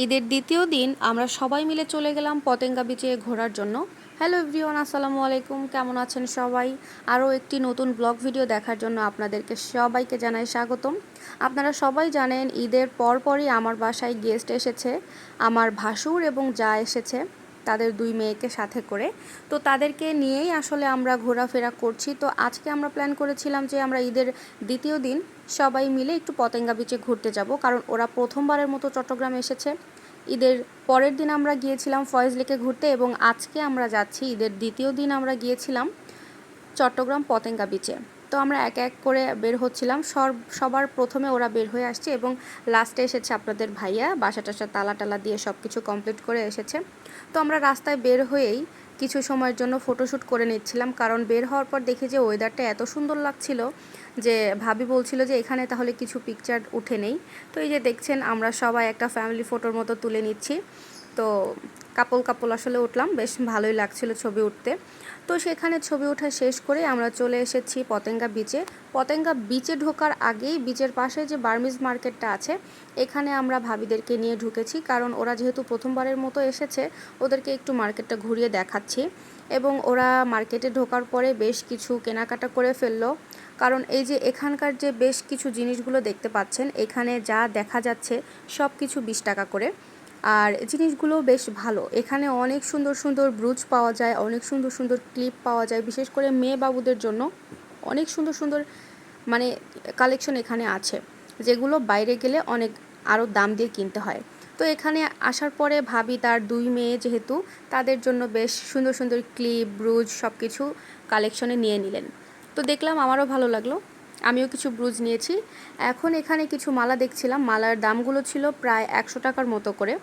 ঈদের দ্বিতীয় দিন আমরা সবাই মিলে চলে গেলাম পতেঙ্গা বিচে ঘোরার জন্য। হ্যালো এভরিওয়ান আসসালামু আলাইকুম, কেমন আছেন সবাই? আরও একটি নতুন ব্লগ ভিডিও দেখার জন্য আপনাদেরকে সবাইকে জানাই স্বাগতম। আপনারা সবাই জানেন ঈদের পরপরই আমার বাসায় গেস্ট এসেছে, আমার ভাসুর এবং যা এসেছে। তাদের দুই মেয়েকে সাথে করে। তো তাদেরকে নিয়েই আসলে আমরা ঘোরাফেরা করছি। তো আজকে আমরা প্ল্যান করেছিলাম যে আমরা ঈদের দ্বিতীয় দিন সবাই মিলে একটু পতেঙ্গা বিচে ঘুরতে যাব। কারণ ওরা প্রথমবারের মতো চট্টগ্রাম এসেছে। ঈদের পরের দিন আমরা গিয়েছিলাম ফয়েজ লেকে ঘুরতে এবং আজকে আমরা যাচ্ছি। ঈদের দ্বিতীয় দিন আমরা গিয়েছিলাম চট্টগ্রাম পতেঙ্গা বিচে তো আমরা এক এক করে বের হচ্ছিলাম। সব সবার প্রথমে ওরা বের হয়ে আসছে এবং লাস্টে এসেছে আপনাদের ভাইয়া। বাসা টাসা, তালা টালা দিয়ে সব কিছু কমপ্লিট করে এসেছে। তো আমরা রাস্তায় বের হয়েই কিছু সময়ের জন্য ফটোশ্যুট করে নিচ্ছিলাম। কারণ বের হওয়ার পর দেখি যে ওয়েদারটা এত সুন্দর লাগছিল যে ভাবি বলছিল যে এখানে তাহলে কিছু পিকচার উঠে নেই। তো এই যে দেখছেন, আমরা সবাই একটা ফ্যামিলি ফটোর মতো তুলে নিচ্ছি। তো কাপল কাপল আসলে উঠলাম, বেশ ভালোই লাগছিল ছবি উঠতে। তো সেখানে ছবি ওঠা শেষ করে আমরা চলে এসেছি পতেঙ্গা বিচে পতেঙ্গা বিচে ঢোকার আগেই বিচের পাশে যে বার্মিজ মার্কেটটা আছে, এখানে আমরা ভাবিদেরকে নিয়ে ঢুকেছি, কারণ ওরা যেহেতু প্রথমবারের মতো এসেছে, ওদেরকে একটু মার্কেটটা ঘুরিয়ে দেখাচ্ছি। এবং ওরা মার্কেটে ঢোকার পরে বেশ কিছু কেনাকাটা করে ফেলল। কারণ এই যে এখানকার যে বেশ কিছু জিনিসগুলো দেখতে পাচ্ছেন, এখানে যা দেখা যাচ্ছে সব কিছু বিশ টাকা করে। আর জিনিসগুলো বেশ ভালো। এখানে অনেক সুন্দর সুন্দর ব্রুজ পাওয়া যায়, অনেক সুন্দর সুন্দর ক্লিপ পাওয়া যায়, বিশেষ করে মেয়ে বাবুদের জন্য অনেক সুন্দর সুন্দর মানে কালেকশন এখানে আছে, যেগুলো বাইরে গেলে অনেক আরও দাম দিয়ে কিনতে হয়। তো এখানে আসার পরে ভাবি তার দুই মেয়ে যেহেতু, তাদের জন্য বেশ সুন্দর সুন্দর ক্লিপ ব্রুজ সব কিছু কালেকশনে নিয়ে নিলেন। তো দেখলাম আমারও ভালো লাগল, আমিও কিছু ব্রুজ নিয়েছি। এখন এখানে কিছু মালা দেখছিলাম, মালার দামগুলো ছিল প্রায় একশো টাকার মতো করে।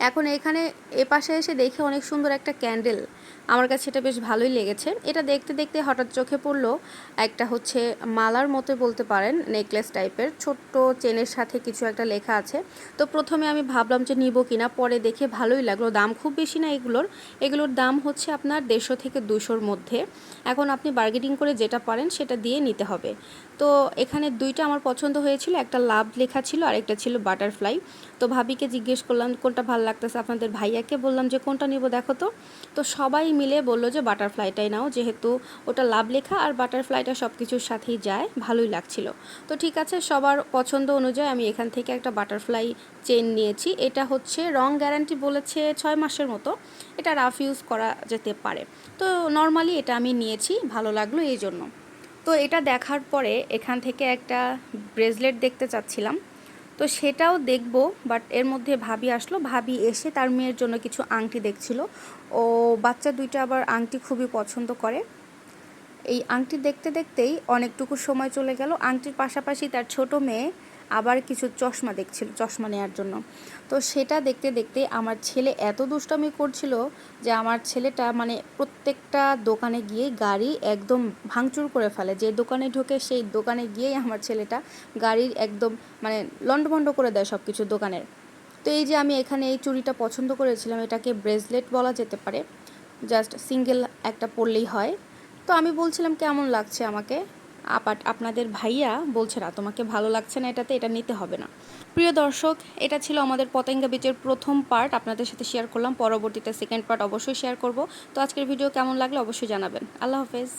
এখন এখানে এ পাশে এসে দেখে অনেক সুন্দর একটা ক্যান্ডেল। আমার কাছে এটা বেশ ভালোই লেগেছে। এটা দেখতে দেখতে হঠাৎ চোখে পড়ল একটা হচ্ছে মালার মতো বলতে পারেন, নেকলেস টাইপের। ছোট্ট চেনের সাথে কিছু একটা লেখা আছে। তো প্রথমে আমি ভাবলাম যে নিব কিনা, পরে দেখে ভালোই লাগল। দাম খুব বেশি না এগুলোর। এগুলোর দাম হচ্ছে আপনার দেড়শো থেকে দুশোর মধ্যে। এখন আপনি বার্গেটিং করে যেটা পারেন সেটা দিয়ে নিতে হবে। তো এখানে দুইটা আমার পছন্দ হয়েছিল, একটা লাভ লেখা ছিল আর একটা ছিল বাটারফ্লাই তো ভাবিকে জিজ্ঞেস করলাম, কোনটা ভালো লাগতেছে আপনাদের ভাইয়াকে। বললাম যে, কোনটা নিব দেখো তো। তো সবাই মিলে বলল যে, বাটারফ্লাইটাই নাও। যেহেতু ওটা লাভ লেখা আর বাটারফ্লাইটা সব কিছুর সাথেই যায়, ভালোই লাগছিল। তো ঠিক আছে, সবার পছন্দ অনুযায়ী আমি এখান থেকে একটা বাটারফ্লাই চেন নিয়েছি। এটা হচ্ছে রং গ্যারান্টি বলেছে ছয় মাসের মতো। এটা রাফ ইউজ করা যেতে পারে। তো নর্মালি এটা আমি নিয়েছি, ভালো লাগল এই জন্য। তো এটা দেখার পরে এখান থেকে একটা ব্রেসলেট দেখতে চাচ্ছিলাম। তো সেটাও দেখব বাট এর মধ্যে ভাবি আসলো। ভাবি এসে তার মেয়ের জন্য কিছু আংটি দেখছিল। ও বাচ্চা দুইটা আবার আংটি খুবই পছন্দ করে। এই আংটি দেখতে দেখতেই অনেকটুকু সময় চলে গেল। আংটির পাশাপাশি তার ছোট মেয়ে আবার কিছু চশমা দেখছিল, চশমা নেওয়ার জন্য। তো সেটা দেখতে দেখতে আমার ছেলে এত দুষ্টামি করছিল যে আমার ছেলেটা মানে প্রত্যেকটা দোকানে গিয়ে গাড়ি একদম ভাঙচুর করে ফেলে। যে দোকানে ঢোকে সেই দোকানে গিয়েই আমার ছেলেটা গাড়ির একদম মানে লন্ডভন্ড করে দেয় সব কিছু দোকানের। তো এই যে আমি এখানে এই চুড়িটা পছন্দ করেছিলাম, এটাকে ব্রেসলেট বলা যেতে পারে, জাস্ট সিঙ্গেল একটা পরলেই হয়। তো আমি বলছিলাম, কেমন লাগছে আমাকে? আপনাদের ভাইয়া বলছে না, তোমাকে ভালো লাগছে না এটাতে, এটা নিতে হবে না। প্রিয় দর্শক, এটা ছিল আমাদের পতেঙ্গা বিচের প্রথম পার্ট আপনাদের সাথে শেয়ার করলাম, পরবর্তীতে সেকেন্ড পার্ট অবশ্যই শেয়ার করব। তো আজকের ভিডিও কেমন লাগল অবশ্যই জানাবেন। আল্লাহ হাফেজ।